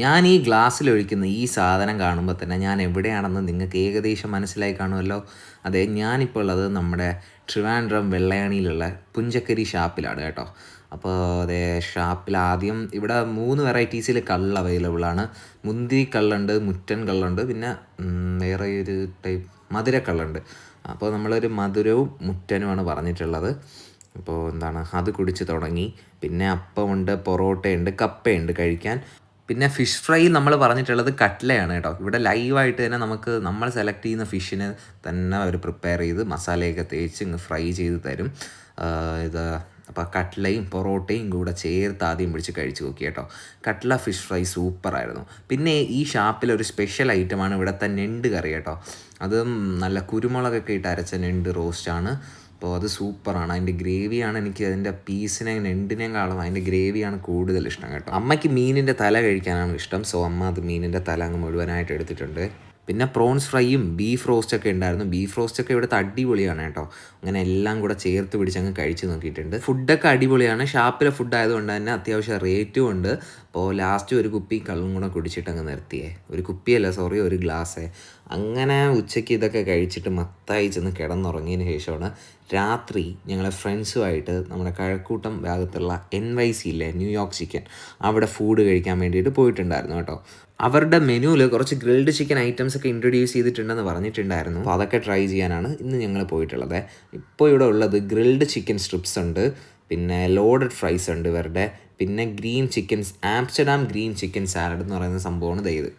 ഞാൻ ഈ ഗ്ലാസ്സിൽ ഒഴിക്കുന്ന ഈ സാധനം കാണുമ്പോൾ തന്നെ ഞാൻ എവിടെയാണെന്ന് നിങ്ങൾക്ക് ഏകദേശം മനസ്സിലായി കാണുമല്ലോ. അതെ ഞാനിപ്പോൾ ഉള്ളത് നമ്മുടെ ട്രിവാൻഡ്രം വെള്ളയാണിയിലുള്ള പുഞ്ചക്കരി ഷാപ്പിലാണ് കേട്ടോ. അപ്പോൾ അതെ ഷാപ്പിൽ ആദ്യം ഇവിടെ മൂന്ന് വെറൈറ്റീസിൽ കള്ള് അവൈലബിൾ ആണ്. മുന്തിരി കള്ളുണ്ട് മുറ്റൻ കള്ളുണ്ട് പിന്നെ വേറെ ഒരു ടൈപ്പ് മധുരക്കള്ളുണ്ട് അപ്പോൾ നമ്മളൊരു മധുരവും മുറ്റനുമാണ് പറഞ്ഞിട്ടുള്ളത്. അപ്പോൾ എന്താണ് അത് കുടിച്ച് തുടങ്ങി. പിന്നെ അപ്പമുണ്ട് പൊറോട്ടയുണ്ട് കപ്പയുണ്ട് കഴിക്കാൻ. പിന്നെ ഫിഷ് ഫ്രൈ നമ്മൾ പറഞ്ഞിട്ടുള്ളത് കട്ട്ലയാണ് കേട്ടോ. ഇവിടെ ലൈവായിട്ട് തന്നെ നമുക്ക് നമ്മൾ സെലക്ട് ചെയ്യുന്ന ഫിഷിന് തന്നെ അവർ പ്രിപ്പയർ ചെയ്ത് മസാലയൊക്കെ തേച്ച് ഇങ്ങ് ഫ്രൈ ചെയ്ത് തരും. ഇത് അപ്പോൾ കട്ട്ലയും പൊറോട്ടയും കൂടെ ചേർത്ത് ആദ്യം പിടിച്ച് കഴിച്ച് നോക്കി കേട്ടോ. കട്ട്ല ഫിഷ് ഫ്രൈ സൂപ്പറായിരുന്നു പിന്നെ ഈ ഷാപ്പിൽ ഒരു സ്പെഷ്യൽ ഐറ്റമാണ് ഇവിടുത്തെ ഞണ്ട് കറി കേട്ടോ. അതും നല്ല കുരുമുളകൊക്കെ ഇട്ട് അരച്ച ഞണ്ട് റോസ്റ്റാണ് അപ്പോൾ അത് സൂപ്പറാണ്. അതിന്റെ ഗ്രേവിയാണ് എനിക്ക് അതിന്റെ പീസിനെ കാണും അതിന്റെ ഗ്രേവിയാണ് കൂടുതൽ ഇഷ്ടം കേട്ടോ. അമ്മയ്ക്ക് മീനിന്റെ തല കഴിക്കാനാണ് ഇഷ്ടം. സോ അമ്മ അത് മീനിന്റെ തല അങ്ങ് മുഴുവനായിട്ട് എടുത്തിട്ടുണ്ട്. പിന്നെ പ്രോൺസ് ഫ്രൈയും ബീഫ് റോസ്റ്റൊക്കെ ഉണ്ടായിരുന്നു. ബീഫ് റോസ്റ്റൊക്കെ ഇവിടുത്തെ അടിപൊളിയാണ് കേട്ടോ. അങ്ങനെ എല്ലാം കൂടെ ചേർത്ത് പിടിച്ച് അങ്ങ് കഴിച്ച് നോക്കിയിട്ടുണ്ട്. ഫുഡൊക്കെ അടിപൊളിയാണ്. ഷാപ്പിലെ ഫുഡ് ആയതുകൊണ്ട് തന്നെ അത്യാവശ്യം റേറ്റും ഉണ്ട്. അപ്പോൾ ലാസ്റ്റ് ഒരു കുപ്പി കള്ളും കൂടെ കുടിച്ചിട്ട് അങ്ങ് നിർത്തിയേ. ഒരു കുപ്പിയല്ല സോറി ഒരു ഗ്ലാസ് അങ്ങനെ ഉച്ചയ്ക്ക് ഇതൊക്കെ കഴിച്ചിട്ട് മത്തായി ചെന്ന് കിടന്നുറങ്ങിയതിന് ശേഷമാണ് രാത്രി ഞങ്ങളെ ഫ്രണ്ട്സുമായിട്ട് നമ്മുടെ കഴക്കൂട്ടം ഭാഗത്തുള്ള എൻ വൈ സി ഇല്ലേ ന്യൂയോർക്ക് ചിക്കൻ അവിടെ ഫുഡ് കഴിക്കാൻ വേണ്ടിയിട്ട് പോയിട്ടുണ്ടായിരുന്നു കേട്ടോ. അവരുടെ മെനുവിൽ കുറച്ച് ഗ്രിൽഡ് ചിക്കൻ ഐറ്റംസ് ഒക്കെ ഇൻട്രൊഡ്യൂസ് ചെയ്തിട്ടുണ്ടെന്ന് പറഞ്ഞിട്ടുണ്ടായിരുന്നു. അപ്പോൾ അതൊക്കെ ട്രൈ ചെയ്യാനാണ് ഇന്ന് ഞങ്ങൾ പോയിട്ടുള്ളത്. ഇപ്പോൾ ഇവിടെ ഉള്ളത് ഗ്രിൽഡ് ചിക്കൻ സ്ട്രിപ്സ് ഉണ്ട് പിന്നെ ലോഡഡ് ഫ്രൈസ് ഉണ്ട് ഇവരുടെ പിന്നെ green chickens Amsterdam green chicken salad എന്ന് പറയുന്ന സംഭവമാണ് ഇത്.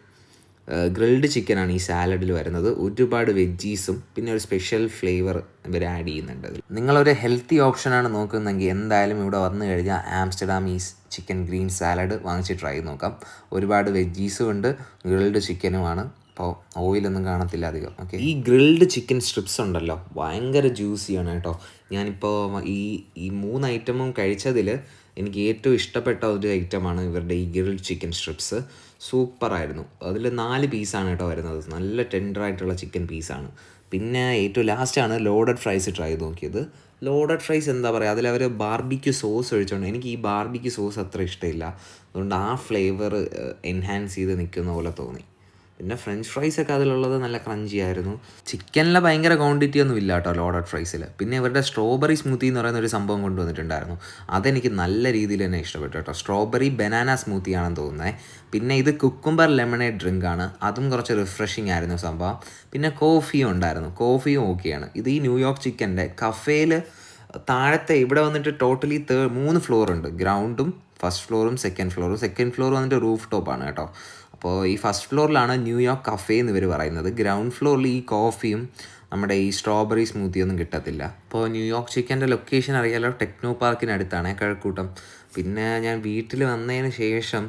ഗ്രിൽഡ് ചിക്കനാണ് ഈ സാലഡിൽ വരുന്നത്. ഒരുപാട് വെജീസും പിന്നെ ഒരു സ്പെഷ്യൽ ഫ്ലേവർ ഇവർ ആഡ് ചെയ്യുന്നുണ്ട് നിങ്ങളൊരു ഹെൽത്തി ഓപ്ഷനാണ് നോക്കുന്നതെങ്കിൽ എന്തായാലും ഇവിടെ വന്നു കഴിഞ്ഞാൽ ആംസ്റ്റർഡാം ഈ ചിക്കൻ ഗ്രീൻ സാലഡ് വാങ്ങിച്ച് ട്രൈ നോക്കാം. ഒരുപാട് വെജീസും ഉണ്ട് ഗ്രിൽഡ് ചിക്കനുമാണ്. അപ്പോൾ ഓയിലൊന്നും കാണത്തില്ല അധികം. ഓക്കെ ഈ ഗ്രിൽഡ് ചിക്കൻ സ്ട്രിപ്സ് ഉണ്ടല്ലോ ഭയങ്കര ജ്യൂസിയാണ് കേട്ടോ. ഞാനിപ്പോൾ ഈ ഈ മൂന്ന് ഐറ്റമും കഴിച്ചതിൽ എനിക്ക് ഏറ്റവും ഇഷ്ടപ്പെട്ട ഒരു ഐറ്റമാണ് ഇവരുടെ ഈ ഗ്രിൽഡ് ചിക്കൻ സ്ട്രിപ്സ്. സൂപ്പറായിരുന്നു അതിൽ നാല് പീസാണ് കേട്ടോ വരുന്നത്. നല്ല ടെൻഡറായിട്ടുള്ള ചിക്കൻ പീസാണ് പിന്നെ ഏറ്റവും ലാസ്റ്റാണ് ലോഡഡ് ഫ്രൈസ് ട്രൈ ചെയ്ത് നോക്കിയത്. ലോഡഡ് ഫ്രൈസ് എന്താ പറയുക അതിൽ അവർ ബാർബിക്യൂ സോസ് ഒഴിച്ചുകൊണ്ട് എനിക്ക് ഈ ബാർബിക്യൂ സോസ് അത്ര ഇഷ്ടമില്ല. അതുകൊണ്ട് ആ ഫ്ലേവർ എൻഹാൻസ് ചെയ്ത് നിൽക്കുന്ന പോലെ തോന്നി. പിന്നെ ഫ്രഞ്ച് ഫ്രൈസ് ഒക്കെ അതിലുള്ളത് നല്ല ക്രഞ്ചി ആയിരുന്നു. ചിക്കനിലെ ഭയങ്കര ക്വാണ്ടിറ്റി ഒന്നും ഇല്ല കേട്ടോ ലോഡഡ് ഫ്രൈസിൽ പിന്നെ ഇവരുടെ സ്ട്രോബെറി സ്മൂത്തി എന്ന് പറയുന്ന ഒരു സംഭവം കൊണ്ടുവന്നിട്ടുണ്ടായിരുന്നു. അതെനിക്ക് നല്ല രീതിയിൽ തന്നെ ഇഷ്ടപ്പെട്ടു കേട്ടോ. സ്ട്രോബെറി ബനാന സ്മൂത്തി ആണെന്ന് തോന്നുന്നത് പിന്നെ ഇത് കുക്കുംബർ ലെമണേഡ് ഡ്രിങ്ക് ആണ്. അതും കുറച്ച് റിഫ്രഷിംഗ് ആയിരുന്നു സംഭവം. പിന്നെ കോഫിയും ഉണ്ടായിരുന്നു. കോഫിയും ഓക്കെയാണ് ഇത് ഈ ന്യൂയോർക്ക് ചിക്കന്റെ കഫേയിൽ താഴത്തെ ഇവിടെ വന്നിട്ട് ടോട്ടലി മൂന്ന് ഫ്ലോർ ഉണ്ട്. ഗ്രൗണ്ടും ഫസ്റ്റ് ഫ്ലോറും സെക്കൻഡ് ഫ്ലോറും സെക്കൻഡ് ഫ്ലോർ വന്നിട്ട് റൂഫ് ടോപ്പാണ് കേട്ടോ. അപ്പോൾ ഈ ഫസ്റ്റ് ഫ്ലോറിലാണ് ന്യൂയോർക്ക് കഫേ എന്ന് ഇവർ പറയുന്നത്. ഗ്രൗണ്ട് ഫ്ലോറിൽ ഈ കോഫിയും നമ്മുടെ ഈ സ്ട്രോബെറി സ്മൂത്തി ഒന്നും കിട്ടത്തില്ല. അപ്പോൾ ന്യൂയോർക്ക് ചിക്കന്റെ ലൊക്കേഷൻ അറിയാലോ? ടെക്നോ പാർക്കിനടുത്താണ് കഴക്കൂട്ടം. പിന്നെ ഞാൻ വീട്ടിൽ വന്നതിന് ശേഷം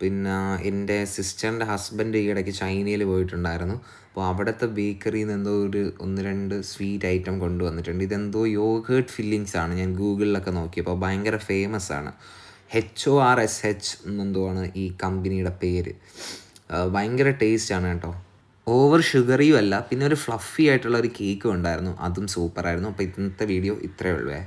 പിന്നെ എന്റെ സിസ്റ്ററിന്റെ ഹസ്ബൻഡ് ഈ ഇടയ്ക്ക് ചൈനയിൽ പോയിട്ടുണ്ടായിരുന്നു. അപ്പോൾ അവിടുത്തെ ബേക്കറിയിൽ നിന്ന് എന്തോ ഒരു ഒന്ന് രണ്ട് സ്വീറ്റ് ഐറ്റം കൊണ്ടുവന്നിട്ടുണ്ട്. ഇതെന്തോ യോഗേർട്ട് ഫില്ലിങ്സ് ആണ് ഞാൻ ഗൂഗിളിലൊക്കെ നോക്കിയപ്പോൾ ഭയങ്കര ഫേമസ് ആണ് H O R S H എന്നെന്തോ ആണ് ഈ കമ്പനിയുടെ പേര്. ഭയങ്കര ടേസ്റ്റ് ആണ് കേട്ടോ. ഓവർ ഷുഗറിയും അല്ല പിന്നെ ഒരു ഫ്ലഫി ആയിട്ടുള്ള ഒരു കേക്കും ഉണ്ടായിരുന്നു. അതും സൂപ്പറായിരുന്നു അപ്പോൾ ഇന്നത്തെ വീഡിയോ ഇത്രയേ ഉള്ളൂ.